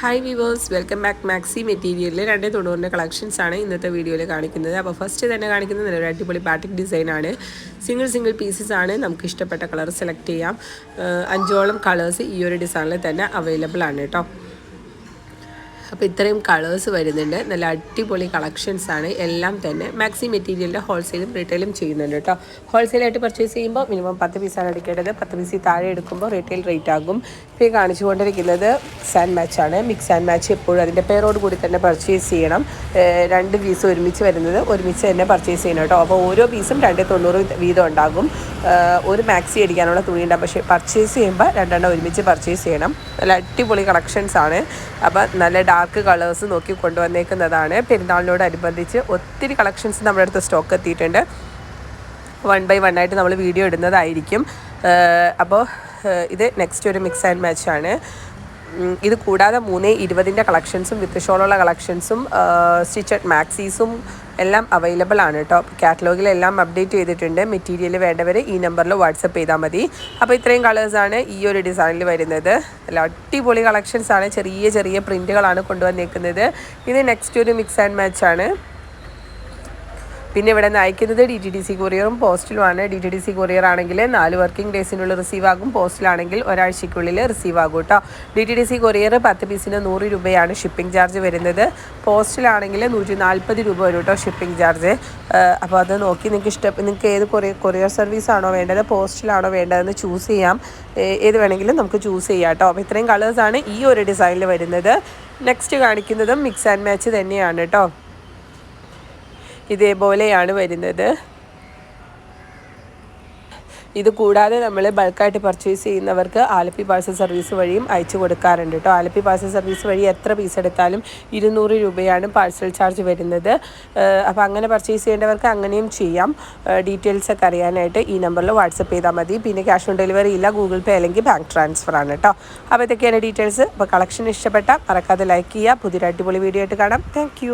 Hi viewers welcome back maxi മെറ്റീരിയലിൽ രണ്ടേ തൊണ്ണൂറിന്റെ collections ആണ് ഇന്നത്തെ വീഡിയോയിൽ കാണിക്കുന്നത്. അപ്പോൾ ഫസ്റ്റ് തന്നെ കാണിക്കുന്നത് നല്ലൊരു അടിപൊളി ബാറ്റിക് ഡിസൈൻ ആണ്. സിംഗിൾ സിംഗിൾ പീസസ് ആണ്. നമുക്ക് ഇഷ്ടപ്പെട്ട കളർ സെലക്ട് ചെയ്യാം. അഞ്ചോളം കളേഴ്സ് ഈ ഒരു ഡിസൈനിൽ തന്നെ അവൈലബിൾ ആണ് കേട്ടോ. അപ്പോൾ ഇത്രയും കളേഴ്സ് വരുന്നുണ്ട്. നല്ല അടിപൊളി കളക്ഷൻസ് ആണ്. എല്ലാം തന്നെ മാക്സി മെറ്റീരിയലിന്റെ ഹോൾസെയിലും റീറ്റെയിലും ചെയ്യുന്നുണ്ട് കേട്ടോ. ഹോൾസെയിലായിട്ട് പർച്ചേസ് ചെയ്യുമ്പോൾ മിനിമം പത്ത് പീസാണ് എടുക്കേണ്ടത്. പത്ത് പീസിൽ താഴെ എടുക്കുമ്പോൾ റീറ്റെയിൽ റേറ്റ് ആകും. ഇപ്പോൾ കാണിച്ചു കൊണ്ടിരിക്കുന്നത് സാൻഡ് മാച്ച് ആണ്. മിക്സ് ആൻഡ് മാച്ച് എപ്പോഴും അതിന്റെ പേരോട് കൂടി തന്നെ പർച്ചേസ് ചെയ്യണം. രണ്ട് പീസ് ഒരുമിച്ച് വരുന്നത് ഒരുമിച്ച് തന്നെ പർച്ചേസ് ചെയ്യണം കേട്ടോ. അപ്പോൾ ഓരോ പീസും രണ്ട് തൊണ്ണൂറ് വീതം ഉണ്ടാകും. ഒരു മാക്സി അടിക്കാനുള്ള തുണി ഉണ്ടാകും പക്ഷേ പർച്ചേസ് ചെയ്യുമ്പോൾ രണ്ടെണ്ണം ഒരുമിച്ച് പർച്ചേസ് ചെയ്യണം. നല്ല അടിപൊളി കളക്ഷൻസ് ആണ്. അപ്പോൾ നല്ല ഡാർക്ക് കളേഴ്സ് നോക്കി കൊണ്ടുവന്നേക്കുന്നതാണ്. പെരുന്നാളിനോടനുബന്ധിച്ച് ഒത്തിരി കളക്ഷൻസ് നമ്മുടെ അടുത്ത് സ്റ്റോക്ക് എത്തിയിട്ടുണ്ട്. വൺ ബൈ വൺ ആയിട്ട് നമ്മൾ വീഡിയോ ഇടുന്നതായിരിക്കും. അപ്പോൾ ഇത് നെക്സ്റ്റ് ഒരു മിക്സ് ആൻഡ് മാച്ച് ആണ്. ഇത് കൂടാതെ മൂന്ന് ഇരുപതിന്റെ കളക്ഷൻസും വിത്ത് ഷോളുള്ള കളക്ഷൻസും സ്റ്റിച്ചഡ് മാക്സീസും എല്ലാം അവൈലബിൾ ആണ് കേട്ടോ കാറ്റലോഗിലെല്ലാം അപ്ഡേറ്റ് ചെയ്തിട്ടുണ്ട്. മെറ്റീരിയൽ വേണ്ടവർ ഈ നമ്പറിൽ വാട്സപ്പ് ചെയ്താൽ മതി. അപ്പോൾ ഇത്രയും കളേഴ്സാണ് ഈ ഒരു ഡിസൈനിൽ വരുന്നത്. അല്ല അടിപൊളി കളക്ഷൻസാണ് ചെറിയ ചെറിയ പ്രിന്റുകളാണ് കൊണ്ടുവന്നേക്കുന്നത്. ഇത് നെക്സ്റ്റ് ഒരു മിക്സ് ആൻഡ് മാച്ച് ആണ്. പിന്നെ ഇവിടെ നിന്ന് അയക്കുന്നത് ഡി ടി ഡി സി കൊറിയറും പോസ്റ്റിലുമാണ് D T D C courier ആണെങ്കിൽ നാല് വർക്കിംഗ് ഡേയ്സിനുള്ളിൽ റിസീവ് ആകും. പോസ്റ്റിലാണെങ്കിൽ ഒരാഴ്ചയ്ക്കുള്ളിൽ റിസീവ് ആകും കേട്ടോ. D T D C courier പത്ത് പീസിന് നൂറ് രൂപയാണ് ഷിപ്പിംഗ് ചാർജ് വരുന്നത്. പോസ്റ്റിലാണെങ്കിൽ നൂറ്റി നാൽപ്പത് രൂപ വരും കേട്ടോ ഷിപ്പിംഗ് ചാർജ് അപ്പോൾ അത് നോക്കി നിങ്ങൾക്ക് ഇഷ്ടം നിങ്ങൾക്ക് ഏത് കൊറിയർ കൊറിയർ സർവീസ് ആണോ വേണ്ടത് പോസ്റ്റിലാണോ വേണ്ടതെന്ന് ചൂസ് ചെയ്യാം. ഏത് വേണമെങ്കിലും നമുക്ക് ചൂസ് ചെയ്യാം കേട്ടോ. അപ്പോൾ ഇത്രയും കളേഴ്സാണ് ഈ ഒരു ഡിസൈനിൽ വരുന്നത്. നെക്സ്റ്റ് കാണിക്കുന്നതും മിക്സ് ആൻഡ് മാച്ച് തന്നെയാണ് കേട്ടോ. ഇതേപോലെയാണ് വരുന്നത്. ഇത് കൂടാതെ നമ്മൾ ബൾക്കായിട്ട് പർച്ചേസ് ചെയ്യുന്നവർക്ക് ആലപ്പി പാഴ്സൽ സർവീസ് വഴിയും അയച്ചു കൊടുക്കാറുണ്ട് കേട്ടോ. ആലപ്പി പാഴ്സൽ സർവീസ് വഴി എത്ര പീസ് എടുത്താലും ഇരുന്നൂറ് രൂപയാണ് പാഴ്സൽ ചാർജ് വരുന്നത്. അപ്പോൾ അങ്ങനെ പർച്ചേസ് ചെയ്യേണ്ടവർക്ക് അങ്ങനെയും ചെയ്യാം. ഡീറ്റെയിൽസ് ഒക്കെ അറിയാനായിട്ട് ഈ നമ്പറിൽ വാട്സപ്പ് ചെയ്താൽ മതി. പിന്നെ ക്യാഷ് ഓൺ ഡെലിവറി ഇല്ല ഗൂഗിൾ പേ അല്ലെങ്കിൽ ബാങ്ക് ട്രാൻസ്ഫർ ആണ് കേട്ടോ. അപ്പോൾ ഇതൊക്കെയാണ് ഡീറ്റെയിൽസ് അപ്പോൾ കളക്ഷൻ ഇഷ്ടപ്പെട്ട മറക്കാതെ ലൈക്ക് ചെയ്യുക. പുതിയൊരു അടിപൊളി വീഡിയോ ആയിട്ട് കാണാം. താങ്ക്